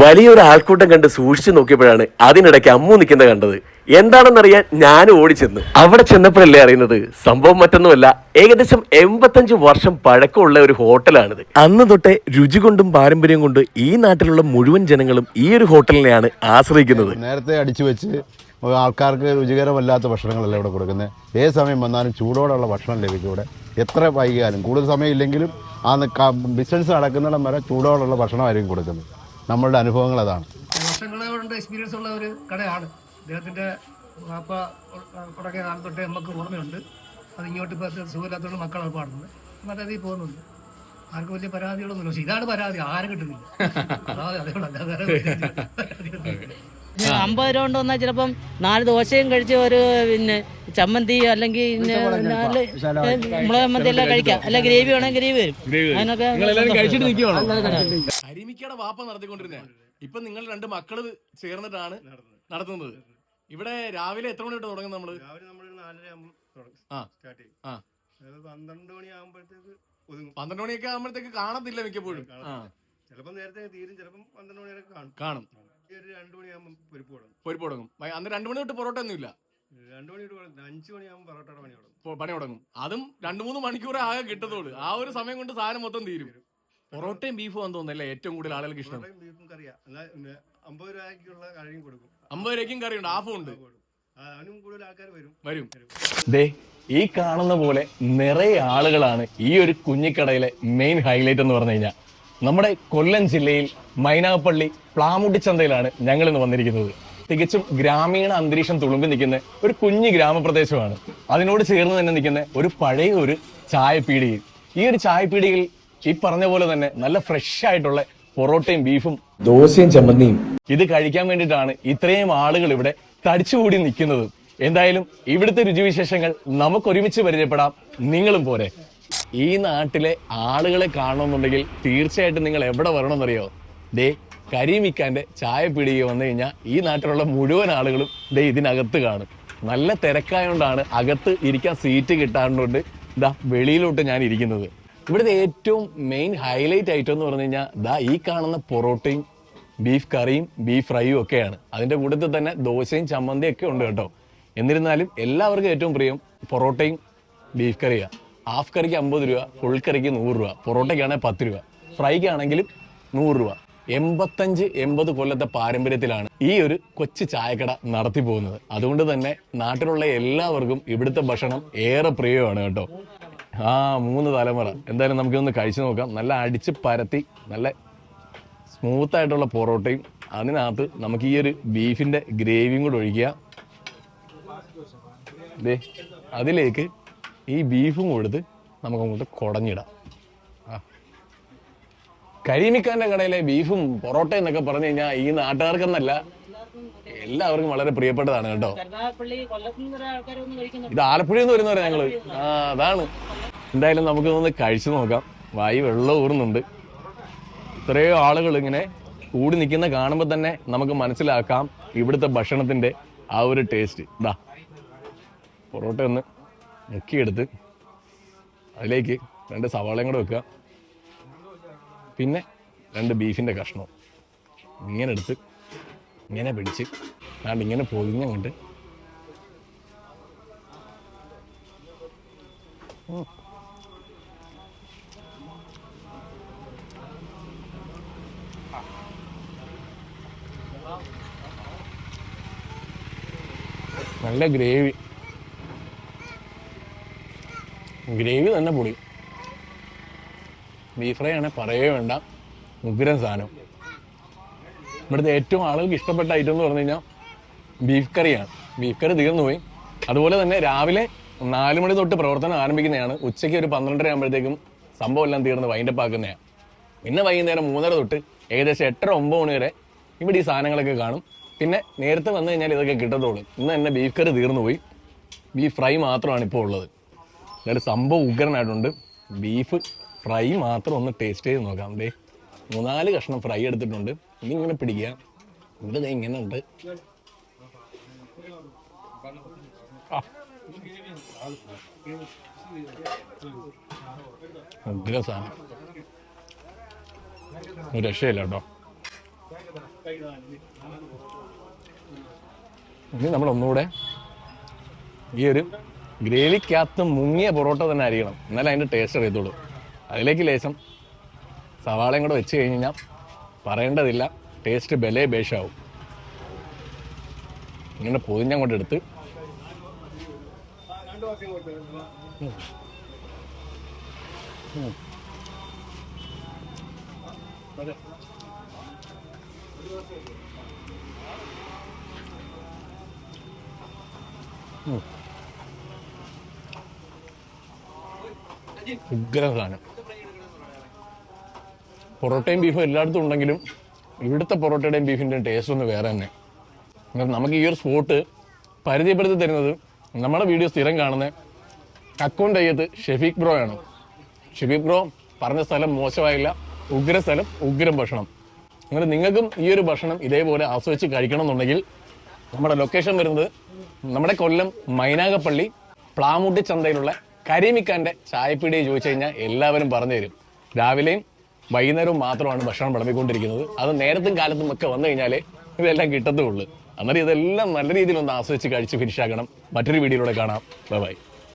വലിയൊരു ആൾക്കൂട്ടം കണ്ട് സൂക്ഷിച്ചു നോക്കിയപ്പോഴാണ് അതിനിടയ്ക്ക് അമ്മു നിൽക്കുന്നത് കണ്ടത്. എന്താണെന്നറിയാൻ ഞാൻ ഓടിച്ചെന്ന് അവിടെ ചെന്നപ്പോഴല്ലേ അറിയുന്നത്? സംഭവം മറ്റൊന്നുമല്ല. ഏകദേശം എൺപത്തഞ്ച് വർഷം പഴക്കമുള്ള ഒരു ഹോട്ടലാണിത്. അന്ന് തൊട്ടേ രുചി കൊണ്ടും പാരമ്പര്യം കൊണ്ട് ഈ നാട്ടിലുള്ള മുഴുവൻ ജനങ്ങളും ഈ ഒരു ഹോട്ടലിനെയാണ് ആശ്രയിക്കുന്നത്. നേരത്തെ അടിച്ചു വെച്ച് ആൾക്കാർക്ക് രുചികരമല്ലാത്ത ഭക്ഷണങ്ങളല്ല ഇവിടെ കൊടുക്കുന്നത്. ഏത് സമയം വന്നാലും ചൂടോടെയുള്ള ഭക്ഷണം ലഭിക്കും ഇവിടെ. എത്ര വൈകിയാലും. കൂടുതൽ സമയം ഇല്ലെങ്കിലും ആ ബിസിനസ് നടക്കുന്നിടം വരെ ചൂടോടെയുള്ള ഭക്ഷണമായിരിക്കും കൊടുക്കുന്നത്. നമ്മളുടെ അനുഭവങ്ങൾ അതാണ്. വർഷങ്ങളെ കൊണ്ട് എക്സ്പീരിയൻസ് ഉള്ള ഒരു കടയാണ്. അദ്ദേഹത്തിന്റെ വാപ്പ തുടങ്ങിയ കാലം തൊട്ടേ നമുക്ക് ഓർമ്മയുണ്ട്. അത് ഇങ്ങോട്ട് ഇപ്പോൾ മക്കൾ മക്കളാണ് പാടുന്നത്. നല്ല രീതിയിൽ പോകുന്നുണ്ട്. ആർക്കും വലിയ പരാതികളൊന്നുമില്ല. പക്ഷെ ഇതാണ് പരാതി. ആരും കിട്ടുന്നില്ല. അതാ അതേപോലെ അല്ലാതെ വേറെ അമ്പത് രൂപ കൊണ്ട് വന്നാൽ ചിലപ്പം നാല് ദോശയും കഴിച്ച് ഒരു പിന്നെ ചമ്മന്തി അല്ലെങ്കിൽ നാല് മുളക് ചമ്മന്തി എല്ലാം കഴിക്കാം. അല്ല ഗ്രേവി വേണമെങ്കിൽ ഗ്രേവി വരും. അതിനൊക്കെ കരിമിക്കയുടെ വാപ്പ നടത്തിക്കൊണ്ടിരുന്നേ. ഇപ്പൊ നിങ്ങൾ രണ്ട് മക്കൾ ചേർന്നിട്ടാണ് നടത്തുന്നത്. ഇവിടെ രാവിലെ എത്ര മണി തൊട്ട് തുടങ്ങും നമ്മൾ? രാവിലെ നമ്മൾ നാലര ആകുമ്പോൾ സ്റ്റാർട്ട് ചെയ്യും. ആ. പന്ത്രണ്ട് മണി ആകുമ്പോഴത്തേക്ക് ഒതുങ്ങും. പന്ത്രണ്ട് മണിയൊക്കെ ആകുമ്പോഴത്തേക്ക് കാണത്തില്ല മിക്കപ്പോഴും. ചിലപ്പോ നേരത്തെ തീരും ചിലപ്പം പന്ത്രണ്ട് മണി വരെ കാണും. കാണും. ഈ ഒരു രണ്ട് മണിയാകുമ്പോൾ പരിപ്പ് തുടങ്ങും. പൊരിപ്പ് തുടങ്ങും. അന്ന് രണ്ടു മണി തൊട്ട് പൊറോട്ട ഒന്നും ഇല്ല. രണ്ട് മണി തൊട്ട് അഞ്ച് മണിയാകുമ്പോൾ പൊറോട്ടയുടെ പണി തുടങ്ങും. പണി തുടങ്ങും. അതും രണ്ടു മൂന്ന് മണിക്കൂറേ ആകെ കിട്ടത്തുള്ളൂ. ആ ഒരു സമയം കൊണ്ട് സാധനം മൊത്തം തീരും. പൊറോട്ടയും ബീഫും ആണെന്ന് തോന്നുന്നല്ലേ ഏറ്റവും കൂടുതൽ ആളുകൾക്ക് ഇഷ്ടം. ബീഫും കറിയാ. അമ്പത് രൂപയ്ക്കുള്ള കഴിയും കൊടുക്കും. അമ്പത് രൂപയ്ക്കും കറിയുണ്ട് ഹാഫും ഉണ്ട്. അവനും കൂടുതൽ ആൾക്കാർ വരും. വരും. ദേ ഈ കാണുന്ന പോലെ നിറയെ ആളുകളാണ് ഈ ഒരു കുഞ്ഞിക്കടയിലെ മെയിൻ ഹൈലൈറ്റ് എന്ന് പറഞ്ഞു കഴിഞ്ഞാൽ നമ്മുടെ കൊല്ലം ജില്ലയിൽ മൈനാപ്പള്ളി പ്ലാമുട്ടി ചന്തയിലാണ് ഞങ്ങൾ ഇന്ന് വന്നിരിക്കുന്നത്. തികച്ചും ഗ്രാമീണ അന്തരീക്ഷം തുളുമ്പി നിൽക്കുന്ന ഒരു കുഞ്ഞു ഗ്രാമപ്രദേശമാണ്. അതിനോട് ചേർന്ന് തന്നെ നിൽക്കുന്ന ഒരു പഴയ ഒരു ചായപ്പീടികയിൽ. ഈ ഒരു ചായപ്പീടികയിൽ ഈ പറഞ്ഞ പോലെ തന്നെ നല്ല ഫ്രഷ് ആയിട്ടുള്ള പൊറോട്ടയും ബീഫും ദോശയും ചമ്മന്തിയും. ഇത് കഴിക്കാൻ വേണ്ടിയിട്ടാണ് ഇത്രയും ആളുകൾ ഇവിടെ തടിച്ചുകൂടി നിൽക്കുന്നത്. എന്തായാലും ഇവിടുത്തെ രുചിവിശേഷങ്ങൾ നമുക്ക് ഒരുമിച്ച് പരിചയപ്പെടാം. നിങ്ങളും പോരെ. ഈ നാട്ടിലെ ആളുകളെ കാണണമെന്നുണ്ടെങ്കിൽ തീർച്ചയായിട്ടും നിങ്ങൾ എവിടെ വരണമെന്നറിയോ? ദേ കരീമിക്കാന്റെ ചായ പിടിക വന്നു കഴിഞ്ഞാൽ ഈ നാട്ടിലുള്ള മുഴുവൻ ആളുകളും ദേ ഇതിനകത്ത് കാണും. നല്ല തിരക്കായതുകൊണ്ടാണ് അകത്ത് ഇരിക്കാൻ സീറ്റ് കിട്ടാണ്ടുകൊണ്ട് ഇതാ വെളിയിലോട്ട് ഞാൻ ഇരിക്കുന്നത്. ഇവിടുത്തെ ഏറ്റവും മെയിൻ ഹൈലൈറ്റ് ഐറ്റം എന്ന് പറഞ്ഞു കഴിഞ്ഞാൽ ദാ ഈ കാണുന്ന പൊറോട്ടയും ബീഫ് കറിയും ബീഫ് ഫ്രൈയും ഒക്കെയാണ്. അതിന്റെ കൂട്ടത്തിൽ തന്നെ ദോശയും ചമ്മന്തിയും ഒക്കെ ഉണ്ട് കേട്ടോ. എന്നിരുന്നാലും എല്ലാവർക്കും ഏറ്റവും പ്രിയം പൊറോട്ടയും ബീഫ് കറിയാണ് ഹാഫ് കറിക്ക് അമ്പത് രൂപ ഫുൾ കറിക്ക് നൂറ് രൂപ പൊറോട്ടയ്ക്കാണെങ്കിൽ പത്ത് രൂപ ഫ്രൈക്കാണെങ്കിലും നൂറ് രൂപ. എൺപത്തഞ്ച് എൺപത് കൊല്ലത്തെ പാരമ്പര്യത്തിലാണ് ഈ ഒരു കൊച്ചു ചായക്കട നടത്തി പോകുന്നത് അതുകൊണ്ട് തന്നെ നാട്ടിലുള്ള എല്ലാവർക്കും ഇവിടുത്തെ ഭക്ഷണം ഏറെ പ്രിയമാണ് കേട്ടോ. ആ മൂന്ന് തലമുറ. എന്തായാലും നമുക്കൊന്ന് കഴിച്ചു നോക്കാം. നല്ല അടിച്ച് പരത്തി നല്ല സ്മൂത്ത് ആയിട്ടുള്ള പൊറോട്ടയും അതിനകത്ത് നമുക്ക് ഈ ഒരു ബീഫിന്റെ ഗ്രേവിയും കൂടെ ഒഴിക്കുക. ദേ അതിലേക്ക് ഈ ബീഫും കൊടുത്ത് നമുക്ക് അങ്ങോട്ട് കുടഞ്ഞിടാം. കരീമിക്കാന്റെ കടയിലെ ബീഫും പൊറോട്ടയും എന്നൊക്കെ പറഞ്ഞു കഴിഞ്ഞാൽ ഈ നാട്ടുകാർക്കെന്നല്ല എല്ലാവർക്കും വളരെ പ്രിയപ്പെട്ടതാണ് കേട്ടോ. ഇത് ആലപ്പുഴയിൽ എന്ന് വരുന്നവരെ ഞങ്ങൾ. ആ അതാണ്. എന്തായാലും നമുക്ക് ഒന്ന് കഴിച്ചു നോക്കാം. വായി വെള്ളം ഊറുന്നുണ്ട്. ഇത്രയോ ആളുകൾ ഇങ്ങനെ കൂടി നിൽക്കുന്ന കാണുമ്പോൾ തന്നെ നമുക്ക് മനസ്സിലാക്കാം ഇവിടുത്തെ ഭക്ഷണത്തിന്റെ ആ ഒരു ടേസ്റ്റ് ഇതാ പൊറോട്ട ഒന്ന് മുക്കിയെടുത്ത് അതിലേക്ക് രണ്ട് സവാളയും കൂടെ വെക്കുക. പിന്നെ രണ്ട് ബീഫിന്റെ കഷ്ണവും. ഇങ്ങനെ എടുത്ത് ഇങ്ങനെ പിടിച്ച് ഞാൻ ഇങ്ങനെ പൊതിഞ്ഞങ്ങോട്ട് നല്ല ഗ്രേവി. ഗ്രേവി തന്നെ പൊടി. ബീഫ് ഫ്രൈ ആണെങ്കിൽ പറയേ വേണ്ട. ഉഗ്രൻ സാധനം. ഇവിടുത്തെ ഏറ്റവും ആളുകൾക്ക് ഇഷ്ടപ്പെട്ട ഐറ്റം എന്ന് പറഞ്ഞു കഴിഞ്ഞാൽ ബീഫ് കറിയാണ് ബീഫ് കറി തീർന്നു പോയി. അതുപോലെ തന്നെ രാവിലെ നാല് മണി തൊട്ട് പ്രവർത്തനം ആരംഭിക്കുന്നതാണ്. ഉച്ചയ്ക്ക് ഒരു പന്ത്രണ്ടര ആകുമ്പോഴത്തേക്കും സംഭവം എല്ലാം തീർന്ന് വൈൻഡപ്പ് ആക്കുന്നതാണ്. പിന്നെ വൈകുന്നേരം മൂന്നര തൊട്ട് ഏകദേശം എട്ടര ഒമ്പത് മണി വരെ ഇവിടെ ഈ സാധനങ്ങളൊക്കെ കാണും. പിന്നെ നേരത്തെ വന്നു കഴിഞ്ഞാൽ ഇതൊക്കെ കിട്ടത്തുള്ളൂ ഇന്ന് തന്നെ ബീഫ് കറി തീർന്നു പോയി. ബീഫ് ഫ്രൈ മാത്രമാണ് ഇപ്പോൾ ഉള്ളത്. എന്നിട്ട് സംഭവം ഉഗ്രനായിട്ടുണ്ട്. ബീഫ് ഫ്രൈ മാത്രം ഒന്ന് ടേസ്റ്റ് ചെയ്ത് നോക്കാം. ദേ മൂന്നാൽ കഷ്ണം ഫ്രൈ എടുത്തിട്ടുണ്ട്. ഇനി ഇങ്ങനെ പിടിക്കുക. ഇവിടെ ദേ ഇങ്ങനെ ഉണ്ട് രക്ഷയില്ല കേട്ടോ. ഇനി നമ്മൾ ഒന്നുകൂടെ ഈ ഒരു ഗ്രേവിക്കകത്ത് മുങ്ങിയ പൊറോട്ട തന്നെ അരിയണം. എന്നാലും അതിന്റെ ടേസ്റ്റ് അറിയത്തുള്ളൂ. അതിലേക്ക് ലേശം സവാളയും കൂടെ വെച്ച് കഴിഞ്ഞ് കഴിഞ്ഞാൽ പറയേണ്ടതില്ല ടേസ്റ്റ് ബലേ ബേഷാവും ഇങ്ങനെ പൊതിഞ്ഞങ്ങോട്ട് എടുത്ത് ഉഗ്രം സാധനം പൊറോട്ടയും ബീഫും എല്ലായിടത്തും ഉണ്ടെങ്കിലും ഇവിടുത്തെ പൊറോട്ടയുടെയും ബീഫിന്റെയും ടേസ്റ്റ് ഒന്ന് വേറെ തന്നെ. നമുക്ക് ഈ ഒരു സ്പോട്ട് പരിചയപ്പെടുത്തി തരുന്നത് നമ്മുടെ വീഡിയോ സ്ഥിരം കാണുന്ന അക്കൗണ്ട് അയ്യത്ത് ഷെഫീഖ് ബ്രോ ആണ്. ഷെഫീഖ് ബ്രോ പറഞ്ഞ സ്ഥലം മോശമായില്ല. ഉഗ്ര സ്ഥലം ഉഗ്രം ഭക്ഷണം. അങ്ങനെ നിങ്ങൾക്കും ഈ ഒരു ഭക്ഷണം ഇതേപോലെ ആസ്വദിച്ച് കഴിക്കണം എന്നുണ്ടെങ്കിൽ നമ്മുടെ ലൊക്കേഷൻ വരുന്നത് നമ്മുടെ കൊല്ലം മൈനാഗപ്പള്ളി പ്ലാമുട്ടി ചന്തയിലുള്ള കരിമിക്കാന്റെ ചായപ്പീടിയെ ചോദിച്ചു കഴിഞ്ഞാൽ എല്ലാവരും പറഞ്ഞു തരും. രാവിലെയും വൈകുന്നേരവും മാത്രമാണ് ഭക്ഷണം വിളമ്പിക്കൊണ്ടിരിക്കുന്നത്. അത് നേരത്തും കാലത്തും ഒക്കെ വന്നു കഴിഞ്ഞാൽ ഇതെല്ലാം കിട്ടത്തുള്ളൂ. അന്നേരം ഇതെല്ലാം നല്ല രീതിയിൽ ഒന്ന് ആസ്വദിച്ച് കഴിച്ച് ഫിനിഷാക്കണം മറ്റൊരു വീഡിയോയിലൂടെ കാണാം. Bye bye